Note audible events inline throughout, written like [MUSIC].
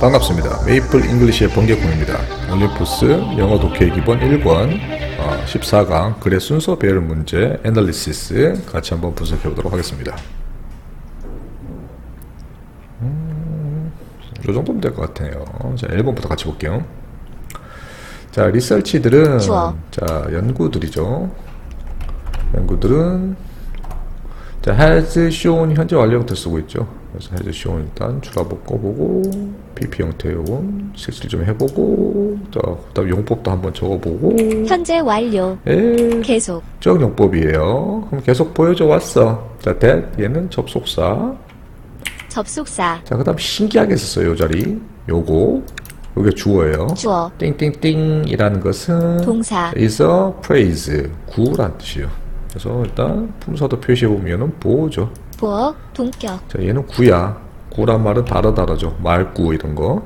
반갑습니다. 메이플 잉글리시의 번개콩입니다. 올림푸스 영어 독해 기본 1권 어, 14강 글의 순서 배열 문제 애널리시스 같이 한번 분석해 보도록 하겠습니다. 음, 이 정도면 될 것 같아요. 자, 1번부터 같이 볼게요. 자, 리서치들은. 자, 연구들이죠. 연구들은 자, has shown 현재 완료부터 쓰고 있죠. 그래서 has shown 일단 주라복 꺼보고 PP 형태의 원 실습 좀 해보고 자, 그다음 용법도 한번 적어보고 현재 완료. 에 계속. 적 용법이에요. 그럼 계속 보여줘 왔어. 자, that 얘는 접속사. 접속사. 자, 그다음 신기하게 썼어요. 요 자리. 요거. 요게 주어예요. 주어. 띵띵띵이라는 것은 동사. is a praise 구란 뜻이에요. 그래서 일단 품사도 표시해 보면은 보죠. 보어. 동격. 자, 얘는 구야. 구란 말은 다르다르죠. 말구 이런 거.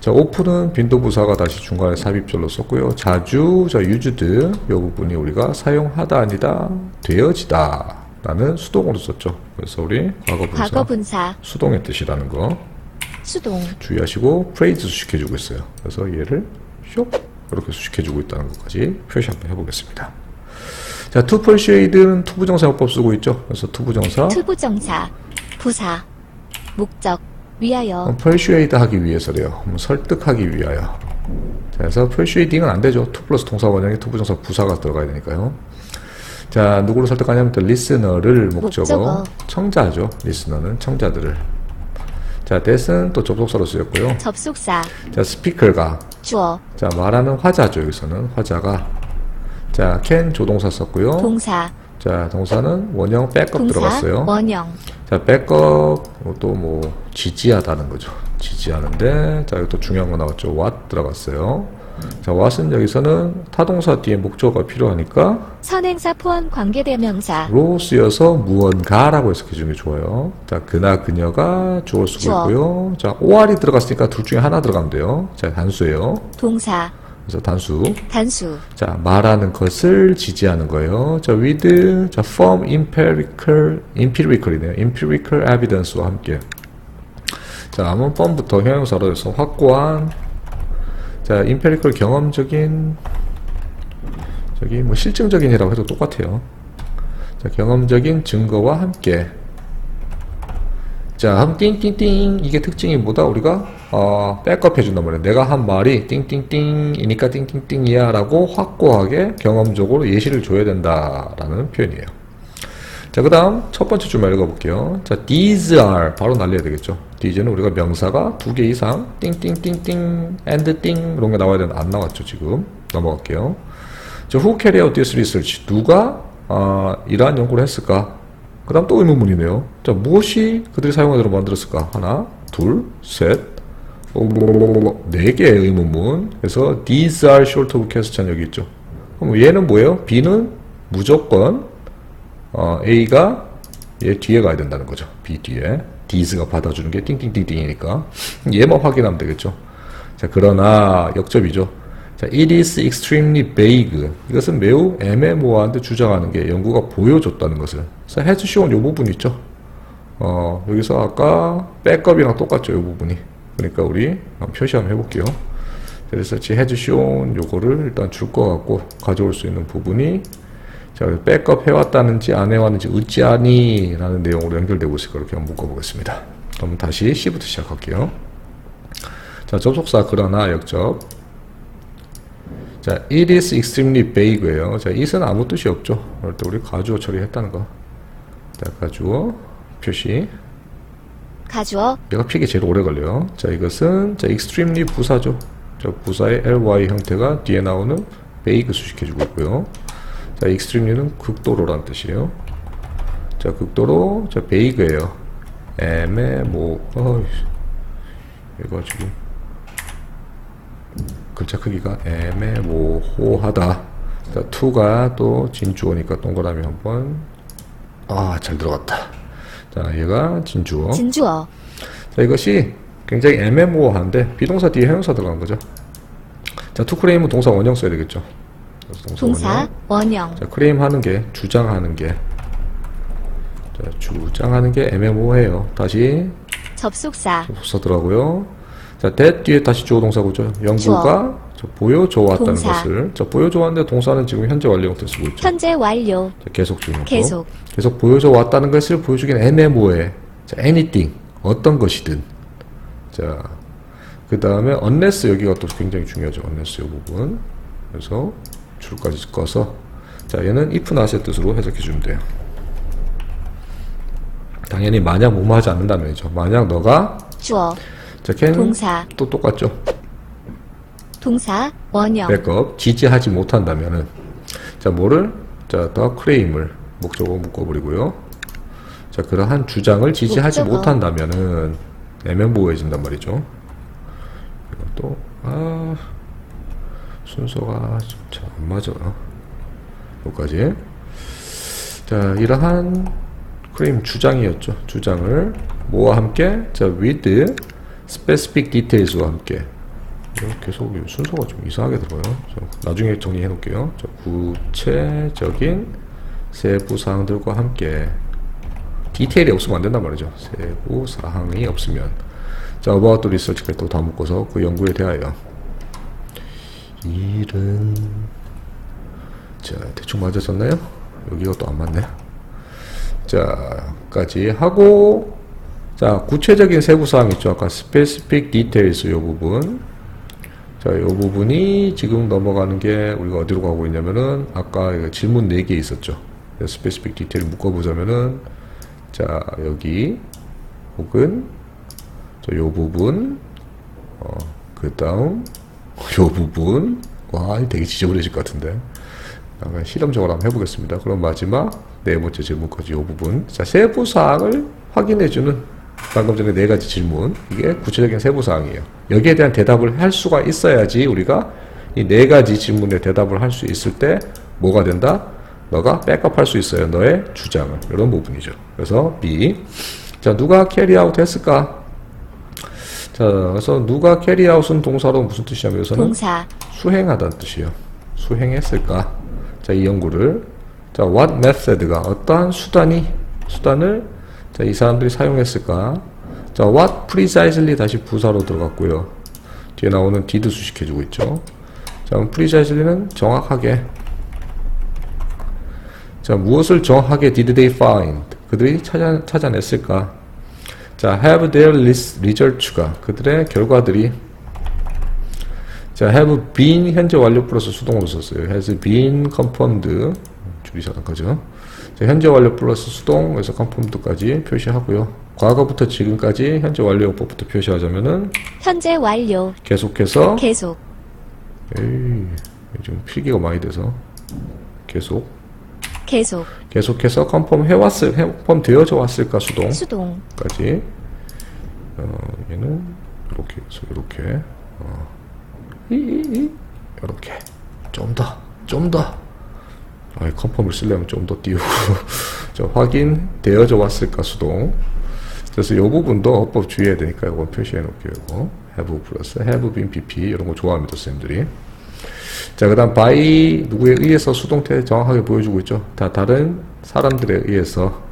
자, 오픈은 빈도부사가 다시 중간에 삽입절로 썼고요. 자주, 자, 유즈드 이 부분이 우리가 사용하다 아니다 되어지다 라는 수동으로 썼죠. 그래서 우리 과거분사 과거 분사. 수동의 뜻이라는 거 수동. 주의하시고 프레이즈 수식해주고 있어요. 그래서 얘를 쇽 이렇게 수식해주고 있다는 것까지 표시 한번 해보겠습니다. 자, to persuade는 투부정사 용법 쓰고 있죠. 그래서 투부정사 투부정사. 부사. 목적. 위하여. 어, persuade 하기 위해서래요. 음, 설득하기 위하여. 자, 그래서 persuading은 안 되죠. to 플러스 동사 원형에 투부정사 부사가 들어가야 되니까요. 자, 누구를 설득하냐면 또 listener를 목적어, 목적어. 청자죠. listener는 청자들을. 자, that은 또 접속사로 쓰였고요. 접속사. 자, speaker가 주어. 자, 말하는 화자죠. 여기서는 화자가 자, can 조동사 썼고요. 동사. 자, 동사는 원형 백업 동사. 들어갔어요. 원형. 자, 백업 또뭐 지지하다는 거죠. 지지하는데 자, 여기 또 중요한 거 나왔죠. what 들어갔어요. 자, what은 여기서는 타동사 뒤에 목적어가 필요하니까 선행사 포함 관계대명사. 로 쓰여서 무언가라고 해석해 주는 게 좋아요. 자, 그나 그녀가 주어 쓰고 주어. 있고요. 자, or이 들어갔으니까 둘 중에 하나 들어가면 돼요. 자, 단수예요. 동사. 그래서 단수. 단수. 자, 말하는 것을 지지하는 거예요. 자, with, 자, firm empirical, empirical이네요. empirical evidence와 함께. 자, 한번 firm부터 형용사로 해서 확고한, 자, empirical 경험적인, 저기 뭐 실증적인이라고 해도 똑같아요. 자, 경험적인 증거와 함께. 자, 한 띵띵띵 이게 특징이 뭐다? 우리가 어, 백업 해준단 말이야. 내가 한 말이 띵띵띵이니까 띵띵띵이야라고 확고하게 경험적으로 예시를 줘야 된다라는 표현이에요. 자, 그다음 첫 번째 줄만 읽어볼게요. 자, these are 바로 날려야 되겠죠. these는 우리가 명사가 두 개 이상 띵띵띵띵 and 띵 이런 게 나와야 되는데 안 나왔죠 지금. 넘어갈게요. 자, who carry out this research? 누가 아, 이러한 연구를 했을까? 그 다음 또 의문문이네요. 자, 무엇이 그들이 사용하도록 만들었을까? 하나, 둘, 셋, 어, 네 개의 의문문. 그래서 these are short of question 여기 있죠. 그럼 얘는 뭐예요? B는 무조건 어, A가 얘 뒤에 가야 된다는 거죠. B 뒤에. these가 받아주는 게 띵띵띵띵이니까. 얘만 확인하면 되겠죠. 자, 그러나 역접이죠. 자, it is extremely vague. 이것은 매우 애매모호한데 주장하는 게 연구가 보여줬다는 것을. 그래서 shown 요 부분 있죠. 어, 여기서 아까 백업이랑 똑같죠, 요 부분이. 그러니까 우리 표시 한번 해볼게요. 그래서 지 shown 요거를 일단 줄 것 같고 가져올 수 있는 부분이 자, 백업 해왔다는지 안 해왔는지 어찌하니? 라는 내용으로 연결되고 있을 거렇게 한번 묶어보겠습니다. 그럼 다시 C부터 시작할게요. 자, 접속사 그러나 역접. 자, it is extremely vague예요. 자, it은 아무 뜻이 없죠. 그럴 때 우리 가주어 처리했다는 거. 자, 가주어 표시. 가주어. 얘가 피기 제일 오래 걸려요. 자, 이것은 자, extremely 부사죠. 자, 부사의 ly 형태가 뒤에 나오는 vague 수식해주고 있고요. 자, extremely는 극도로란 뜻이에요. 자, 극도로, 자, vague예요. 애매모, 어이, 얘가 지금 글자 크기가 애매모호하다. 자, to가 또 진주어니까 동그라미 한번. 아, 잘 들어갔다. 자, 얘가 진주어. 진주어. 자, 이것이 굉장히 애매모호한데 비동사 뒤에 형용사 들어간 거죠. 자, 투 크레임은 동사 원형 써야 되겠죠. 그래서 동사, 원형. 원형, 자, 크레임 하는 게, 주장하는 게. 자, 주장하는 게 애매모호해요. 다시 접속사, 써더라고요. 자, that 뒤에 다시 주어 동사고죠. 영구가 저 보여줘 왔다는 동사. 것을. 자, 보여줘 왔는데 동사는 지금 현재 완료 형태 쓰고 있죠. 현재 완료, 자, 계속 중요하고. 계속, 계속 보여줘 왔다는 것을 보여주기는 애매모호해. 자, anything. 어떤 것이든. 자, 그 다음에 unless 여기가 또 굉장히 중요하죠. unless 이 부분. 그래서 줄까지 꺼서. 자, 얘는 if not의 뜻으로 해석해 주면 돼요. 당연히 만약 뭐뭐 하지 않는다면이죠. 만약 너가 주어, 자, can 동사, 또 똑같죠. 동사, 원형, 백업 지지하지 못한다면은 자 뭐를 자더 크레임을 목적어 묶어버리고요. 자 그러한 주장을 지지하지 목적어. 못한다면은 애매모호해진단 말이죠. 이것도 아 순서가 잘안 맞아. 여기까지. 자 이러한 크레임 주장이었죠. 주장을 뭐와 함께 자 with specific details와 함께 계속 이 순서가 좀 이상하게 들어요. 저 나중에 정리해 놓을게요. 저 구체적인 세부 사항들과 함께 디테일이 없으면 안 된단 말이죠. 세부 사항이 없으면 자 the research까지 또 다 묶어서 그 연구에 대하여 일은 자 대충 맞았었나요? 여기가 또 안 맞네. 자까지 하고 자 구체적인 세부 사항 있죠. 아까 specific details 이 부분 자, 이 부분이 지금 넘어가는 게 우리가 어디로 가고 있냐면은 아까 이거 질문 4개 있었죠. 스페시픽 디테일 묶어보자면은 자, 여기 혹은 저요 부분 어, 그 다음 요 부분 와, 되게 지저분해질 것 같은데 약간 실험적으로 한번 해보겠습니다. 그럼 마지막 네 번째 질문까지 요 부분 자, 세부 사항을 확인해주는 방금 전에 네 가지 질문 이게 구체적인 세부 사항이에요. 여기에 대한 대답을 할 수가 있어야지 우리가 이 네 가지 질문에 대답을 할 수 있을 때 뭐가 된다? 너가 백업할 수 있어요. 너의 주장을 이런 부분이죠. 그래서 B 자 누가 캐리아웃 했을까? 자 그래서 누가 캐리아웃은 동사로 무슨 뜻이냐면 여기서는 동사, 수행하다는 뜻이에요. 수행했을까? 자, 이 연구를 자, what method가 어떠한 수단이 수단을 자, 이 사람들이 사용했을까? 자, what precisely 다시 부사로 들어갔고요. 뒤에 나오는 did 수식해주고 있죠. 자, precisely는 정확하게. 자, 무엇을 정확하게 did they find? 그들이 찾아, 찾아냈을까? 자, have their results가 그들의 결과들이 자, have been 현재 완료 플러스 수동으로 썼어요. has been confirmed 줄이 자단까지요. 자, 현재 완료 플러스 수동에서 confirmed까지 표시하고요. 과거부터 지금까지 현재 완료 용법부터 표시하자면은 현재 완료, 계속해서 계속, 에이, 좀 필기가 많이 돼서 계속. 계속, 계속해서 컨펌 해왔을 컨펌 되어져 왔을까 수동? 수동, 까지. 어, 얘는 이렇게 해서 이렇게. 어, 이렇게. 좀 더 좀 더 아, 컨펌을 쓰려면 좀 더 띄우고 [LAUGHS] 저 확인 되어져 왔을까 수동 그래서 이 부분도 어법 주의해야 되니까 이거 표시해 놓을게요 이거 have 플러스 have been pp 이런 거 좋아합니다 선생님들이 자, 그 다음 by 누구에 의해서 수동태 정확하게 보여주고 있죠. 다 다른 사람들에 의해서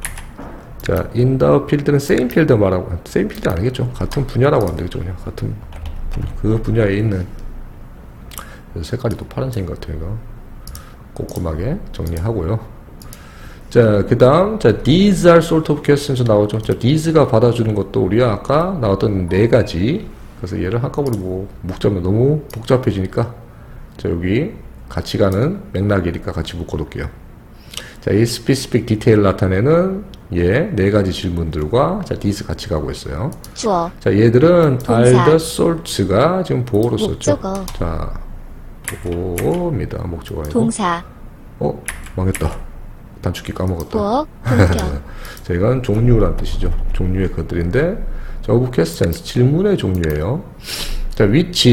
자, in the field는 same field 말하고 same field 아니겠죠. 같은 분야라고 하면 되겠죠. 그냥 같은 분- 그 분야에 있는 색깔이 또 파란색인 것 같아요. 이거 꼼꼼하게 정리하고요. 자, 그 다음, 자, these are sort of questions 나오죠. 자, these가 받아주는 것도 우리가 아까 나왔던 네 가지. 그래서 얘를 한꺼번에 뭐, 묶자면 너무 복잡해지니까. 자, 여기 같이 가는 맥락이니까 같이 묶어둘게요. 자, 이 specific detail 나타내는 얘네 가지 질문들과 자, these 같이 가고 있어요. 주어, 자, 얘들은 동사. are the sorts가 지금 보호로 썼죠. 목적어. 자, 보호입니다. 목적어 아니고. 동사, 어? 망했다. 단축키 까먹었다. 본격, [LAUGHS] 자, 이건 종류란 뜻이죠. 종류의 것들인데, 자, of questions, 질문의 종류예요. 자, which,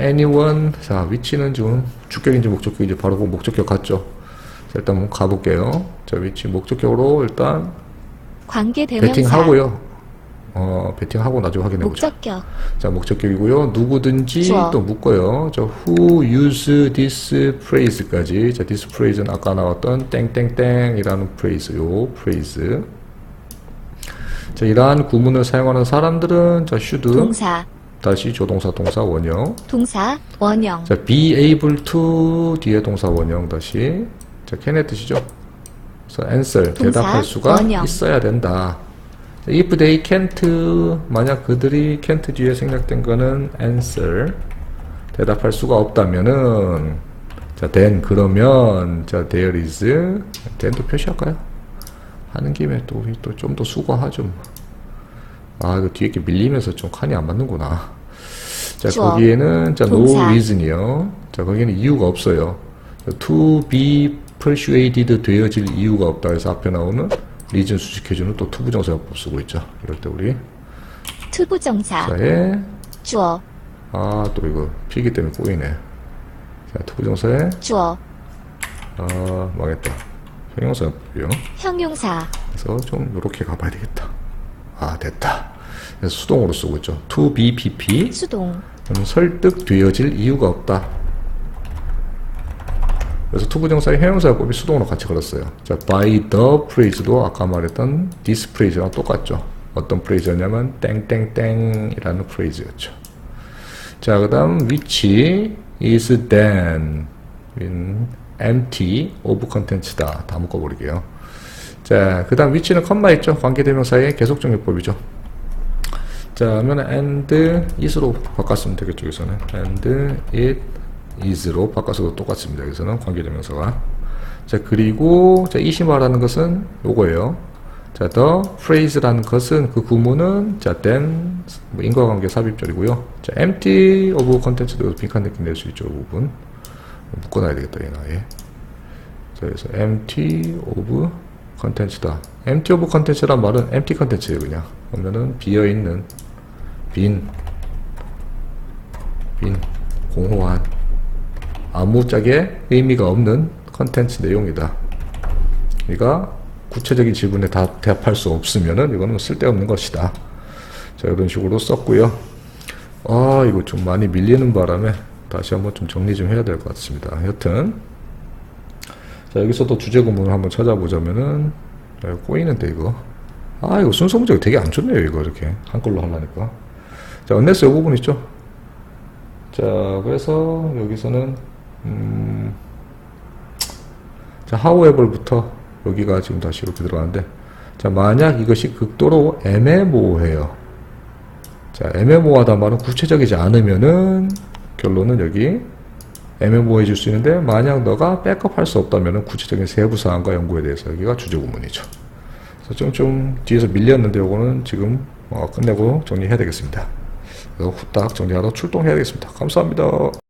anyone. 자, which는 지금 주격인지 목적격인지 바로 그 목적격 같죠? 자, 일단 한번 가볼게요. 자, which 목적격으로 일단 관계 대명사, 배팅하고요. 어, 베팅하고 나중에 확인해 보자. 목적격. 자, 목적격이고요. 누구든지 주어. 또 묶어요. 저 who use this phrase까지. 자, this phrase는 아까 나왔던 땡땡땡이라는 phrase, 요 phrase. 자, 이러한 구문을 사용하는 사람들은 자, should 동사. 다시 조동사 동사 원형. 동사. 원형. 자, be able to 뒤에 동사 원형 다시. 자, can의 뜻이죠. 그래서 answer 동사, 대답할 수가 원형. 있어야 된다. 자, if they can't 만약 그들이 can't 뒤에 생략된 거는 answer 대답할 수가 없다면은 자, then 그러면 자, there is then도 표시할까요? 하는 김에 또 또 좀 더 수고하죠. 뭐. 아, 이거 뒤에 이렇게 밀리면서 좀 칸이 안 맞는구나. 자, 주어. 거기에는 자, no 동사. reason이요. 자, 거기는 이유가 없어요. to be persuaded 되어질 이유가 없다 해서 앞에 나오는 reason 수식해주는 또 투부정사법 쓰고 있죠. 이럴 때 우리 투부정사. 자에 주어. 아, 또 이거 필기 때문에 꼬이네. 자, 투부정사에 주어. 아, 망했다. 형용사법이요. 형용사. 그래서 좀 이렇게 가봐야 되겠다. 아, 됐다. 그래서 수동으로 쓰고 있죠. to be pp 수동. 그러면 설득 되어질 이유가 없다. 그래서 투부정사의 형용사법이 수동으로 같이 걸었어요. 자, by the phrase도 아까 말했던 this phrase랑 똑같죠. 어떤 phrase였냐면 땡땡땡이라는 phrase였죠. 자, 그 다음 which is then in empty of content다. 다 묶어버리게요. 자, 그 다음 which는 컴마 있죠. 관계대명사의 계속정리법이죠. 자, 그러면 and is로 바꿨으면 되겠죠, 여기서는. and it is로 바꿔서도 똑같습니다. 여기서는 관계대명사가. 자, 그리고, 자, 말하는 것은 요거예요. 자, the phrase라는 것은 그 구문은, 자, then, 뭐 인과관계 삽입절이고요. 자, empty of content도 빈칸 느낌 낼 수 있죠, 이 부분. 묶어놔야 되겠다, 얘는 아예. 자, 그래서 empty of content다. empty of content란 말은 empty content예요, 그냥. 그러면은 비어 있는, 빈, 빈, 공허한, 아무짝에 의미가 없는 컨텐츠 내용이다. 그러니까 구체적인 질문에 다 대답할 수 없으면은 이거는 쓸데없는 것이다. 자, 이런 식으로 썼고요. 아, 이거 좀 많이 밀리는 바람에 다시 한번 좀 정리 좀 해야 될 것 같습니다. 여튼 자, 여기서도 주제 구문을 한번 찾아보자면은 야, 꼬이는데 이거. 아, 이거 순서 문제가 되게 안 좋네요, 이거 이렇게 한글로 하려니까. 자, 언네스 이 부분 있죠? 자, 그래서 여기서는 음, 자, however부터 여기가 지금 다시 이렇게 들어가는데 자, 만약 이것이 극도로 애매모호해요. 자, 애매모호하다 말은 구체적이지 않으면은 결론은 여기 애매모호해질 수 있는데 만약 너가 백업할 수 없다면은 구체적인 세부 사항과 연구에 대해서 여기가 주제 구문이죠. 그래서 좀, 좀 뒤에서 밀렸는데 요거는 지금 어, 끝내고 정리해야 되겠습니다. 후딱 정리하러 출동해야 되겠습니다. 감사합니다.